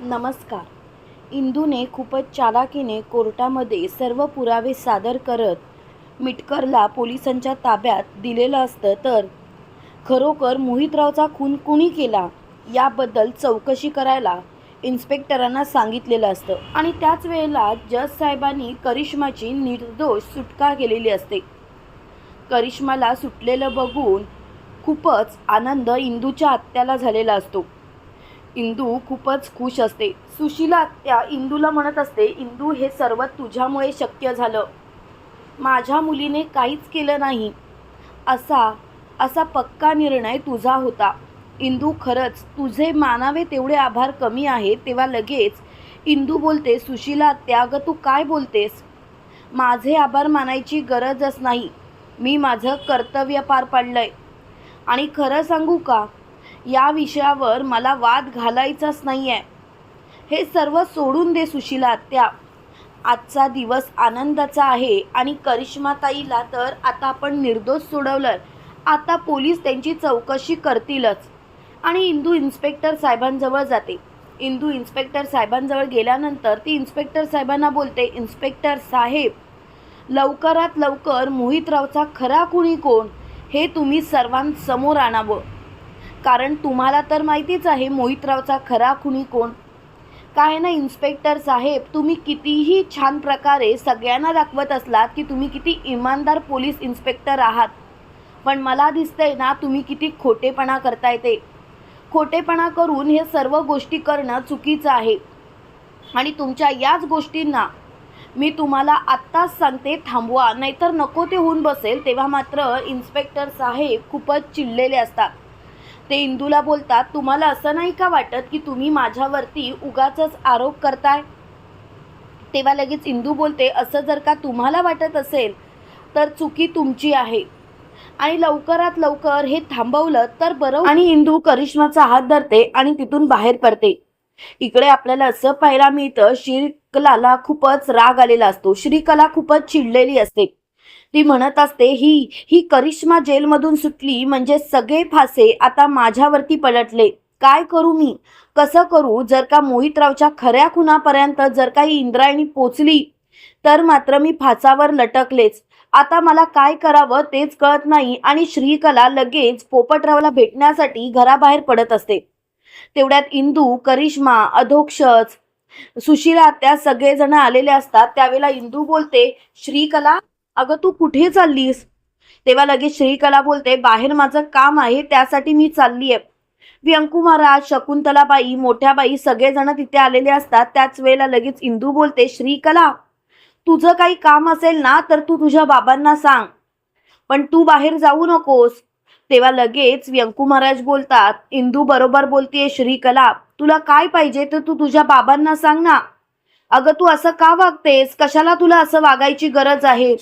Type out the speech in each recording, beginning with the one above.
नमस्कार. इंदूने खूपच चालाकीने कोर्टामध्ये सर्व पुरावे सादर करत मिटकरला पोलिसांच्या ताब्यात दिलेलं असतं तर खरोखर मोहितरावचा खून कुणी केला? याबद्दल चौकशी करायला इन्स्पेक्टरांना सांगितलेलं असतं. आणि त्याच वेळेला जज साहेबांनी करिश्माची निर्दोष सुटका केलेली असते. करिश्माला सुटलेलं बघून खूपच आनंद इंदूच्या आत्याला झालेला असतो. इंदू खूपच खुश असते. सुशीला त्या इंदूला म्हणत असते इंदू हे सर्व तुझ्यामुळे शक्य झालं. माझ्या मुलीने काहीच केलं नाही. असा असा पक्का निर्णय तुझा होता. इंदू खरंच तुझे मानावे तेवढे आभार कमी आहेत तेव्हा लगेच इंदू बोलते सुशीला त्याग तू काय बोलतेस? माझे आभार मानायची गरजच नाही. मी माझं कर्तव्य पार पाडलंय. आणि खरं सांगू का? या विषयावर मला वाद घालायचाच नाही आहे हे सर्व सोडून दे सुशीला त्या आजचा दिवस आनंदाचा आहे आणि करिश्माताईला तर आता आपण निर्दोष सोडवलं आता पोलीस त्यांची चौकशी करतीलच. आणि इंदू इन्स्पेक्टर साहेबांजवळ जाते. इंदू इन्स्पेक्टर साहेबांजवळ गेल्यानंतर ती इन्स्पेक्टर साहेबांना बोलते इन्स्पेक्टर साहेब लवकरात लवकर मोहितरावचा खरा कुणी कोण? हे तुम्ही सर्वांसमोर आणावं. कारण तुम्हाला तर माहितीच आहे मोहितरावचा खरा खुनी कोण. काय ना इन्स्पेक्टर साहेब तुम्ही कितीही छान प्रकारे सगळ्यांना दाखवत असलात की तुम्ही किती इमानदार पोलीस इन्स्पेक्टर आहात. पण मला दिसतंय ना तुम्ही किती खोटेपणा करताय ते. खोटेपणा करून हे सर्व गोष्टी करणं चुकीचं आहे. आणि तुमच्या याच गोष्टींना मी तुम्हाला आत्ताच सांगते थांबवा. नाहीतर नको ते होऊन बसेल तेव्हा मात्र इन्स्पेक्टर साहेब खूपच चिडलेले असतात. ते इंदूला बोलतात तुम्हाला असं नाही का वाटत की तुम्ही माझ्यावरती उगाचच आरोप करताय? तेव्हा लगेच इंदू बोलते असं जर का तुम्हाला वाटत असेल तर चुकी तुमची आहे. आणि लवकरात लवकर हे थांबवलं तर बरं आणि इंदू करिश्माचा हात धरते आणि तिथून बाहेर पडते. इकडे आपल्याला असं पाहायला मिळतं श्रीकलाला खूपच राग आलेला असतो. श्रीकला खूपच चिडलेली असते. ती म्हणत असते ही ही करिश्मा जेलमधून सुटली म्हणजे सगळे फासे आता माझ्यावरती पलटले. काय करू मी? कसं करू? जर का मोहितरावच्या खऱ्या खुनापर्यंत जर का ही इंद्रायणी पोचली तर मात्र मी फासावर लटकलेच. आता मला काय करावं तेच कळत नाही आणि श्रीकला लगेच पोपटरावला भेटण्यासाठी घराबाहेर पडत असते. तेवढ्यात इंदू करिश्मा अधोक्षज सुशिला त्या सगळेजण आलेले असतात. त्यावेळेला इंदू बोलते श्रीकला अगं तू कुठे चाललीस? तेव्हा लगेच श्रीकला बोलते बाहेर माझं काम आहे त्यासाठी मी चालली आहे व्यंकू महाराज शकुंतलाबाई मोठ्याबाई सगळेजण तिथे आलेले असतात. त्याच वेळेला लगेच इंदू बोलते श्रीकला तुझं काही काम असेल ना तर तू तुझ्या बाबांना सांग. पण तू बाहेर जाऊ नकोस. तेव्हा लगेच व्यंकू महाराज बोलतात इंदू बरोबर बोलतेय श्रीकला तुला काय पाहिजे तर तू तुझ्या बाबांना सांग ना. अगं तू असं का वागतेस? कशाला तुला असं वागायची गरज आहे?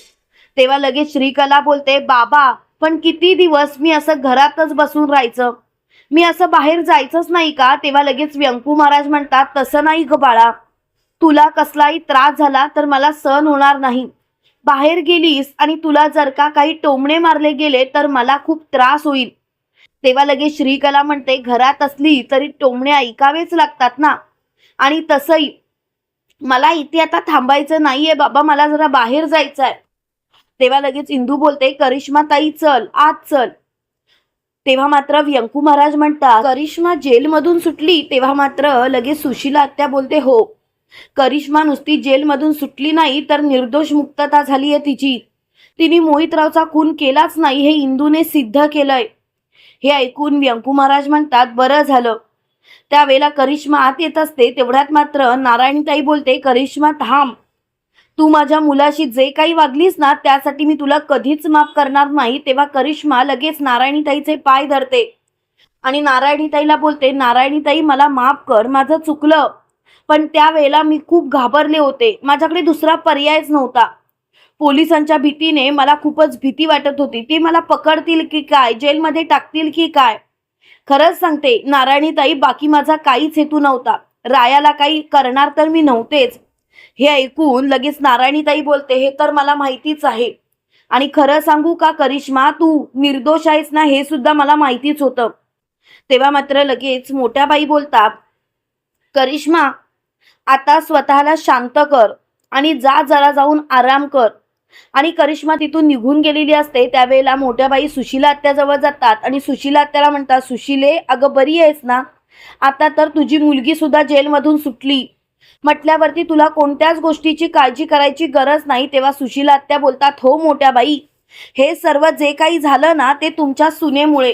तेव्हा लगेच श्रीकला बोलते बाबा पण किती दिवस मी असं घरातच बसून राहायचं? मी असं बाहेर जायचंच नाही का? तेव्हा लगेच व्यंकू महाराज म्हणतात तसं नाही ग बाळा. तुला कसलाही त्रास झाला तर मला सहन होणार नाही. बाहेर गेलीस आणि तुला जर का काही टोमणे मारले गेले तर मला खूप त्रास होईल. तेव्हा लगेच श्रीकला म्हणते घरात असली तरी टोमणे ऐकावेच लागतात ना. आणि तसंही मला इथे आता थांबायचं नाहीये बाबा मला जरा बाहेर जायचं आहे तेव्हा लगेच इंदू बोलते करिश्मा ताई चल आत चल. तेव्हा मात्र व्यंकू महाराज म्हणतात करिश्मा जेलमधून सुटली तेव्हा मात्र लगेच सुशीला आत्या बोलते हो. करिश्मा नुसती जेलमधून सुटली नाही तर निर्दोष मुक्तता झाली आहे तिची. तिने मोहितरावचा खून केलाच नाही हे इंदूने सिद्ध केलंय. हे ऐकून व्यंकू महाराज म्हणतात बरं झालं. त्यावेळेला करिश्मा आत येत असते तेवढ्यात मात्र नारायणताई बोलते करिश्मा थांब. तू माझ्या मुलाशी जे काही वागलीस ना त्यासाठी मी तुला कधीच माफ करणार नाही. तेव्हा करिश्मा लगेच नारायणीताईचे पाय धरते. आणि नारायणीताईला बोलते नारायणीताई मला माफ कर माझं चुकलं. पण त्यावेळेला मी खूप घाबरले होते. माझ्याकडे दुसरा पर्यायच नव्हता. पोलिसांच्या भीतीने मला खूपच भीती वाटत होती. ते मला पकडतील की काय? जेलमध्ये टाकतील की काय? खरंच सांगते नारायणीताई बाकी माझा काहीच हेतू नव्हता. रायाला काही करणार तर मी नव्हतेच. हे ऐकून लगेच नारायणीताई बोलते हे तर मला माहितीच आहे. आणि खरं सांगू का करिश्मा तू निर्दोष आहेस ना हे सुद्धा मला माहितीच होतं. तेव्हा मात्र लगेच मोठ्या बाई बोलतात करिश्मा आता स्वतःला शांत कर आणि जा जरा जाऊन आराम कर. आणि करिश्मा तिथून निघून गेलेली असते. त्यावेळेला मोठ्या बाई सुशीला आत्याजवळ जातात आणि सुशीला आत्याला म्हणतात सुशीले अगं बरी आहेस ना? आता तर तुझी मुलगी सुद्धा जेलमधून सुटली. म्हटल्यावरती तुला कोणत्याच गोष्टीची काळजी करायची गरज नाही. तेव्हा सुशीला आत्या बोलतात हो मोठ्या बाई. हे सर्व जे काही झालं ना ते तुमच्या सुनेमुळे.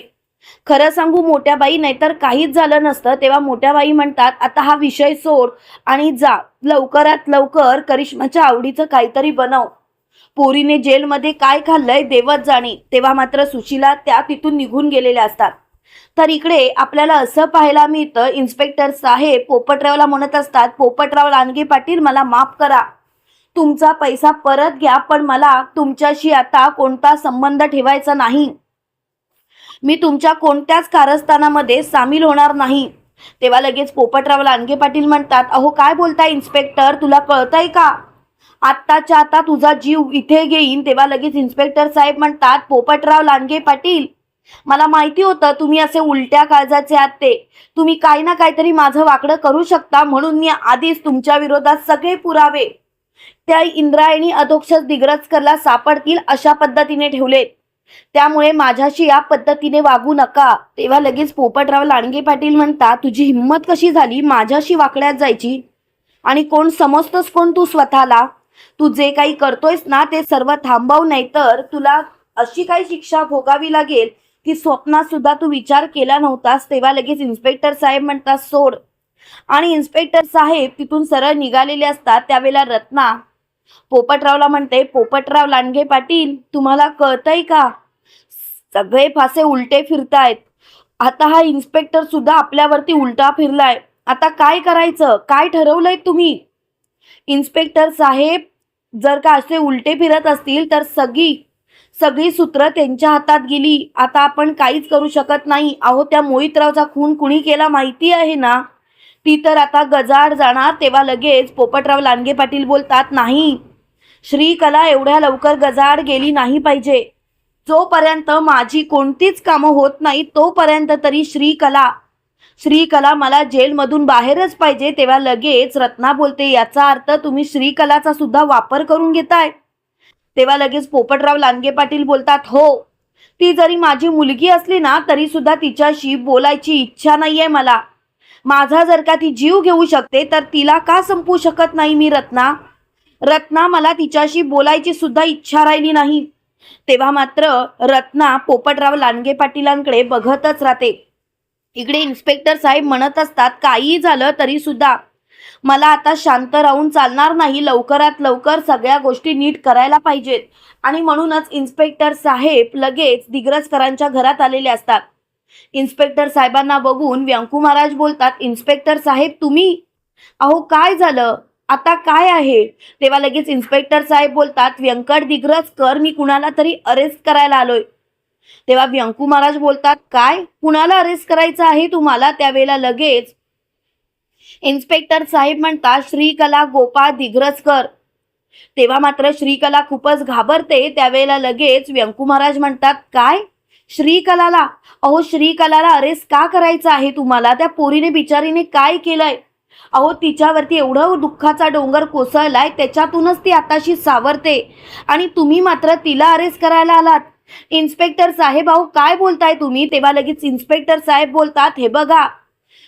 खरं सांगू मोठ्या बाई नाहीतर काहीच झालं नसतं. तेव्हा मोठ्या बाई म्हणतात आता हा विषय सोड आणि जा. लवकरात लवकर करिश्माच्या आवडीचं काहीतरी बनव. पोरीने जेलमध्ये काय खाल्लंय देवत जाणे. तेव्हा मात्र सुशीला त्या तिथून निघून गेलेल्या असतात. तर इकडे आपल्याला असं पाहायला मिळतं इन्स्पेक्टर साहेब पोपटरावला म्हणत असतात पोपटराव लांडगे पाटील मला माफ करा. तुमचा पैसा परत घ्या पण मला तुमच्याशी आता कोणता संबंध ठेवायचा नाही. मी तुमच्या कोणत्याच कारस्थानामध्ये सामील होणार नाही. तेव्हा लगेच पोपटराव लांडगे पाटील म्हणतात अहो काय बोलताय इन्स्पेक्टर तुला कळतंय का? आत्ताच्या आता तुझा जीव इथे घेईन. तेव्हा लगेच इन्स्पेक्टर साहेब म्हणतात पोपटराव लांडगे पाटील मला माहिती होतं तुम्ही असे उलट्या काळजाचे आहात ते. तुम्ही काही ना काहीतरी माझं वाकडं करू शकता म्हणून मी आधीच तुमच्या विरोधात सगळे पुरावे. त्या इंद्रायणी अधोक्षस दिग्रजकरला सापडतील अशा पद्धतीने ठेवलेत. त्यामुळे माझ्याशी या पद्धतीने वागू नका. तेव्हा लगेच पोपटराव लांडगे पाटील म्हणता तुझी हिंमत कशी झाली? माझ्याशी वाकड्यात जायची. आणि कोण समजतोस कोण तू स्वतःला? तू जे काही करतोयस ना ते सर्व थांबव नाही तर तुला अशी काही शिक्षा भोगावी लागेल की स्वप्नात सुद्धा तू विचार केला नव्हतास तेव्हा लगेच इन्स्पेक्टर साहेब म्हणतात सोड. आणि इन्स्पेक्टर साहेब तिथून सरळ निघालेले असतात त्यावेळेला रत्ना पोपटरावला म्हणते पोपटराव लांडगे पाटील तुम्हाला कळतंय का? सगळे फासे उलटे फिरतायत. आता हा इन्स्पेक्टर सुद्धा आपल्यावरती उलटा फिरलाय. आता काय करायचं? काय ठरवलंय तुम्ही? इन्स्पेक्टर साहेब जर का असे उलटे फिरत असतील तर सगळी सगळी सूत्र त्यांच्या हातात गेली. आता आपण काहीच करू शकत नाही. अहो त्या मोहितरावचा खून कुणी केला माहिती आहे ना? ती तर आता गजाड जाणार तेव्हा लगेच पोपटराव लांडगे पाटील बोलतात नाही. श्रीकला एवढ्या लवकर गजाड गेली नाही पाहिजे. जोपर्यंत माझी कोणतीच कामं होत नाही तोपर्यंत तरी श्रीकला श्रीकला मला जेलमधून बाहेरच पाहिजे तेव्हा लगेच रत्ना बोलते. याचा अर्थ तुम्ही श्रीकलाचा सुद्धा वापर करून घेताय. तेव्हा लगेच पोपटराव लांडगे पाटील बोलतात हो ती जरी माझी मुलगी असली ना तरी सुद्धा तिच्याशी बोलायची इच्छा नाहीये मला. माझा जर का ती जीव घेऊ शकते तर तिला का संपू शकत नाही मी रत्ना? रत्ना मला तिच्याशी बोलायची सुद्धा इच्छा राहिली नाही. तेव्हा मात्र रत्ना पोपटराव लांडगे पाटीलांकडे बघतच राहते. इकडे इन्स्पेक्टर साहेब म्हणत असतात काहीही झालं तरी सुद्धा मला आता शांत राहून चालणार नाही. लवकरात लवकर सगळ्या गोष्टी नीट करायला पाहिजेत. आणि म्हणूनच इन्स्पेक्टर साहेब लगेच दिग्रजकरांच्या घरात आलेले असतात. इन्स्पेक्टर साहेबांना बघून व्यंकू महाराज बोलतात इन्स्पेक्टर साहेब तुम्ही? अहो काय झालं? आता काय आहे? तेव्हा लगेच इन्स्पेक्टर साहेब बोलतात व्यंकट दिग्रजकर मी कुणाला तरी अरेस्ट करायला आलोय. तेव्हा व्यंकू महाराज बोलतात काय? कुणाला अरेस्ट करायचं आहे तुम्हाला? त्यावेळेला लगेच इन्स्पेक्टर साहेब म्हणतात श्रीकला गोपाळ दिग्रजकर तेव्हा मात्र श्रीकला खूपच घाबरते. त्यावेळेला लगेच व्यंकू महाराज म्हणतात काय? श्रीकलाला? अहो श्रीकलाला अरेस्ट का करायचं आहे? तुम्हाला त्या पोरीने बिचारीने काय केलंय? अहो तिच्यावरती एवढं दुःखाचा डोंगर कोसळलाय त्याच्यातूनच ती आताशी सावरते. आणि तुम्ही मात्र तिला अरेस्ट करायला आलात. इन्स्पेक्टर साहेब अहो काय बोलताय तुम्ही? तेव्हा लगेच इन्स्पेक्टर साहेब बोलतात हे बघा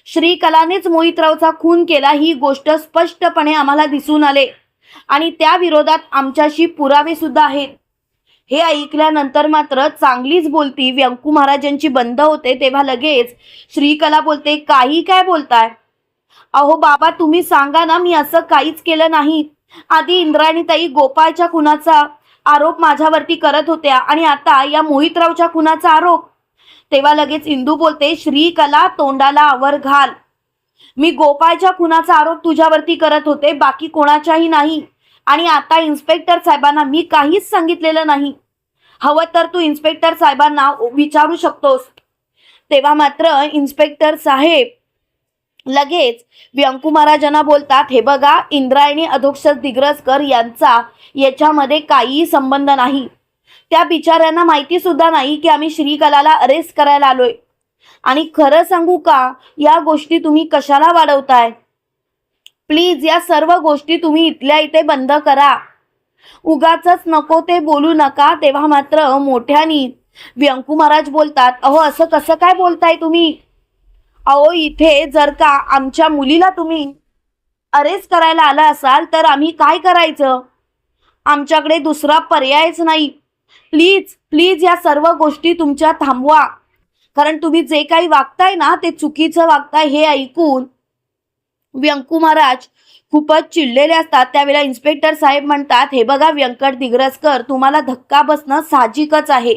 श्रीकलानेच मोहितरावचा खून केला ही गोष्ट स्पष्टपणे आम्हाला दिसून आले. आणि त्या विरोधात आमच्याशी पुरावे सुद्धा आहेत. हे ऐकल्यानंतर मात्र चांगलीच बोलती व्यंकू महाराजांची बंद होते तेव्हा लगेच श्रीकला बोलते काही काय बोलताय? अहो बाबा तुम्ही सांगा ना मी असं काहीच केलं नाही. आधी इंद्राणीताई गोपाळच्या खुनाचा आरोप माझ्यावरती करत होत्या आणि आता या मोहितरावच्या खुनाचा आरोप तेव्हा लगेच इंदू बोलते श्रीकला तोंडाला आवर घाल. मी गोपाळच्या खुनाचा आरोप तुझ्यावरती करत होते बाकी कोणाच्याही नाही. आणि आता इन्स्पेक्टर साहेबांना मी काहीच सांगितलेलं नाही. हवं तर तू इन्स्पेक्टर साहेबांना विचारू शकतोस. तेव्हा मात्र इन्स्पेक्टर साहेब लगेच व्यंकू महाराजांना बोलतात हे बघा इंद्रायणी अधोक्षर दिग्रजकर यांचा याच्यामध्ये काहीही संबंध नाही. त्या बिचाऱ्यांना माहिती सुद्धा नाही की आम्ही श्रीकलाला अरेस्ट करायला आलोय. आणि खरं सांगू का या गोष्टी तुम्ही कशाला वाढवताय? प्लीज या सर्व गोष्टी तुम्ही इथल्या इथे बंद करा. उगाच नको ते बोलू नका तेव्हा मात्र मोठ्यानी व्यंकू महाराज बोलतात अहो असं कसं काय बोलताय तुम्ही? अहो इथे जर का आमच्या मुलीला तुम्ही अरेस्ट करायला आला असाल तर आम्ही काय करायचं? आमच्याकडे दुसरा पर्यायच नाही. प्लीज प्लीज या सर्व गोष्टी तुमच्या थांबवा. कारण तुम्ही जे काही वागताय ना ते चुकीचं वागताय हे ऐकून व्यंकू महाराज खूपच चिडलेले असतात. त्यावेळेला इन्स्पेक्टर साहेब म्हणतात हे बघा व्यंकट दिग्रसकर तुम्हाला धक्का बसणं साहजिकच आहे.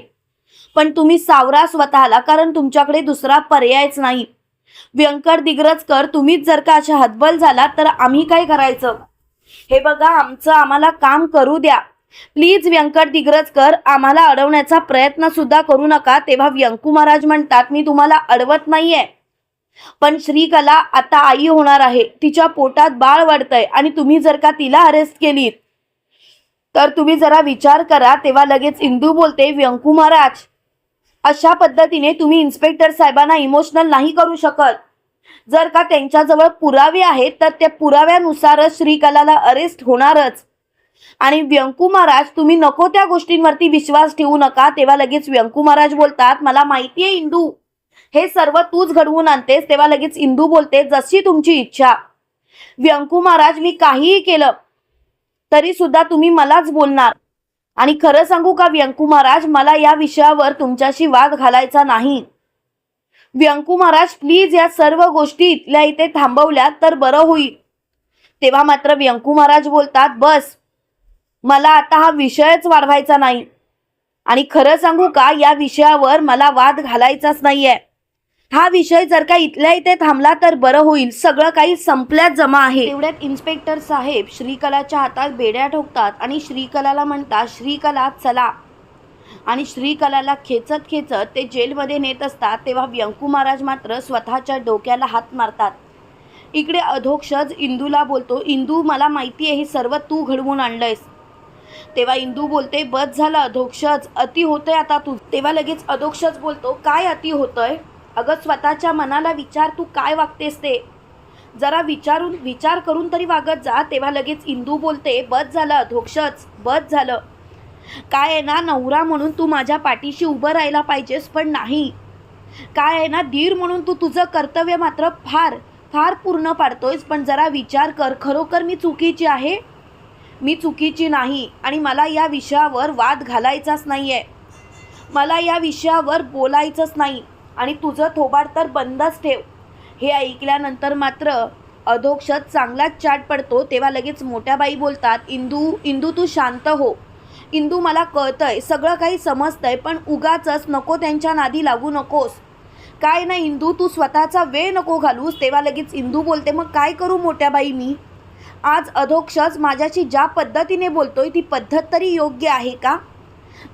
पण तुम्ही सावरा स्वतःला कारण तुमच्याकडे दुसरा पर्यायच नाही. व्यंकट दिग्रजकर तुम्हीच जर का अशा हतबल झाला तर आम्ही काय करायचं? हे बघा आमचं आम्हाला काम करू द्या. प्लीज व्यंकट दिग्रजकर आम्हाला अडवण्याचा प्रयत्न सुद्धा करू नका तेव्हा व्यंकू महाराज म्हणतात मी तुम्हाला अडवत नाहीये. पण श्रीकला आता आई होणार आहे तिच्या पोटात बाळ वाढतंय आणि तुम्ही जर का तिला अरेस्ट केलीत तर तुम्ही जरा विचार करा तेव्हा लगेच इंदू बोलते व्यंकू महाराज अशा पद्धतीने तुम्ही इन्स्पेक्टर साहेबांना इमोशनल नाही करू शकत. जर का त्यांच्याजवळ पुरावे आहेत तर त्या पुराव्यानुसारच श्रीकलाला अरेस्ट होणारच. आणि व्यंकू महाराज तुम्ही नको त्या गोष्टींवरती विश्वास ठेवू नका. तेव्हा लगेच व्यंकू महाराज बोलतात मला माहिती आहे इंदू. हे सर्व तूच घडवून आणतेस. तेव्हा लगेच इंदू बोलते जशी तुमची इच्छा. व्यंकू महाराज मी काहीही केलं तरी सुद्धा तुम्ही मलाच बोलणार. आणि खरं सांगू का व्यंकू महाराज मला या विषयावर तुमच्याशी वाद घालायचा नाही. व्यंकू महाराज प्लीज या सर्व गोष्टी इथल्या इथे थांबवल्या तर बरं होईल. तेव्हा मात्र व्यंकू महाराज बोलतात बस मला आता हा विषयच वाढवायचा नाही. आणि खरं सांगू का या विषयावर मला वाद घालायचाच नाहीये. हा विषय जर का इथल्या इथे थांबला तर बरं होईल. सगळं काही संपल्यात जमा आहे. एवढ्यात इन्स्पेक्टर साहेब श्रीकलाच्या हातात बेड्या ठोकतात आणि श्रीकलाला म्हणतात श्रीकला चला. आणि श्रीकलाला खेचत खेचत ते जेलमध्ये नेत असतात तेव्हा व्यंकू महाराज मात्र स्वतःच्या डोक्याला हात मारतात. इकडे अधोक्षज इंदूला बोलतो. इंदू मला माहिती आहे हे सर्व तू घडवून आणलंयस. तेव्हा इंदू बोलते बस झालं अधोक्षज अति होतंय आता तू. तेव्हा लगेच अधोक्षज बोलतो काय अति होतंय? अगं स्वतःच्या मनाला विचार तू काय वागतेस ते? जरा विचारून विचार करून तरी वागत जा. तेव्हा लगेच इंदू बोलते बस झालं अधोक्षच. बस झालं. काय आहे ना नवरा म्हणून तू माझ्या पाठीशी उभं राहायला पाहिजेस पण नाही. काय आहे ना धीर म्हणून तू तुझं कर्तव्य मात्र फार फार पूर्ण पाडतोयस. पण जरा विचार कर खरोखर मी चुकीची आहे? मी चुकीची नाही आणि मला या विषयावर वाद घालायचाच नाही आहे मला या विषयावर बोलायचंच नाही आणि तुझं थोबाड तर बंदच ठेव. हे ऐकल्यानंतर मात्र अधोक्षत चांगलाच चाट पडतो तेव्हा लगेच मोठ्या बाई बोलतात इंदू इंदू तू शांत हो. इंदू मला कळतंय सगळं काही समजतंय पण उगाचच नको त्यांच्या नादी लागू नकोस. काय ना इंदू तू स्वतःचा वेळ नको घालूस. तेव्हा लगेच इंदू बोलते मग काय करू मोठ्या बाई मी? आज अधोक्षज माझ्याशी ज्या पद्धतीने बोलतोय ती पद्धत तरी योग्य आहे का?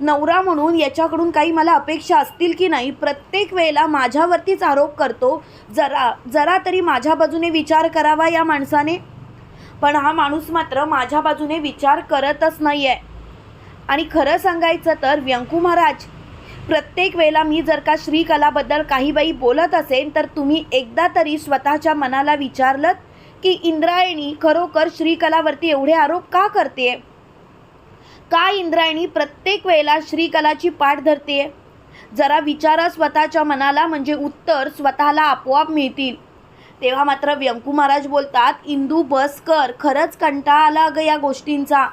नवरा म्हणून याच्याकडून काही मला अपेक्षा असतील की नाही? प्रत्येक वेळेला माझ्यावरतीच आरोप करतो. जरा जरा तरी माझ्या बाजूने विचार करावा या माणसाने. पण हा माणूस मात्र माझ्या बाजूने विचार करतच नाही आहे आणि खरं सांगायचं तर व्यंकू महाराज प्रत्येक वेळेला मी जर का श्रीकलाबद्दल काही बाई बोलत असेल तर तुम्ही एकदा तरी स्वतःच्या मनाला विचारलं की इंद्रायणी खरोखर श्रीकलावरती एवढे आरोप का करते का इंद्रायणी प्रत्येक वेळेला श्रीकलाची पाठ धरते जरा विचारा स्वतःच्या मनाला म्हणजे उत्तर स्वतःला आपोआप मिळतील. तेव्हा मात्र व्यंकू महाराज बोलतात इंदू बस कर. खरंच कंटाळा आला अगं या गोष्टींचा.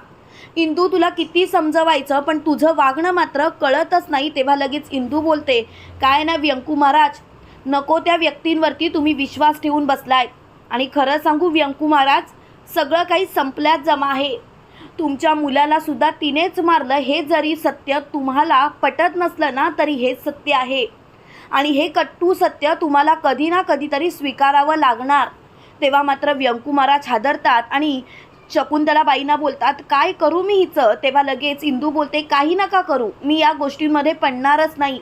इंदू तुला किती समजवायचं पण तुझं वागणं मात्र कळतच नाही. तेव्हा लगेच इंदू बोलते काय ना व्यंकू महाराज नको त्या व्यक्तींवरती तुम्ही विश्वास ठेवून बसलायत. आणि खरं सांगू व्यंकू महाराज सगळं काही संपल्यात जमा आहे. तुमच्या मुलाला सुद्धा तिनेच मारलं हे जरी सत्य तुम्हाला पटत नसलं ना तरी हे सत्य आहे. आणि हे कट्टू सत्य तुम्हाला कधी ना कधीतरी स्वीकारावं लागणार. तेव्हा मात्र व्यंकू महाराज हादरतात आणि शकुंतलाबाईंना बोलतात काय करू मी हिचं? तेव्हा लगेच इंदू बोलते काही नका करू मी या गोष्टींमध्ये पडणारच नाही.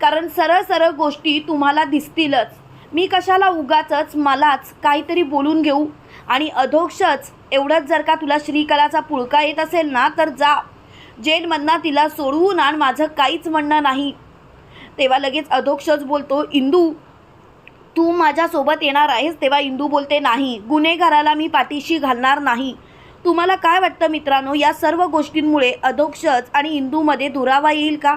कारण सरळ सरळ गोष्टी तुम्हाला दिसतीलच. मी कशाला उगाचच मलाच काहीतरी बोलून घेऊ? आणि अधोक्षच एवढंच जर का तुला श्रीकलाचा पुळका येत असेल ना तर जा. जेलमधनं तिला सोडवून आण माझं काहीच म्हणणं नाही. तेव्हा लगेच अधोक्षच बोलतो इंदू तू माझ्यासोबत येणार आहेस तेव्हा इंदू बोलते नाही गुन्हेगाराला मी पाठीशी घालणार नाही. तुम्हाला काय वाटतं मित्रांनो या सर्व गोष्टींमुळे अधोक्षज आणि इंदूमध्ये दुरावा येईल का?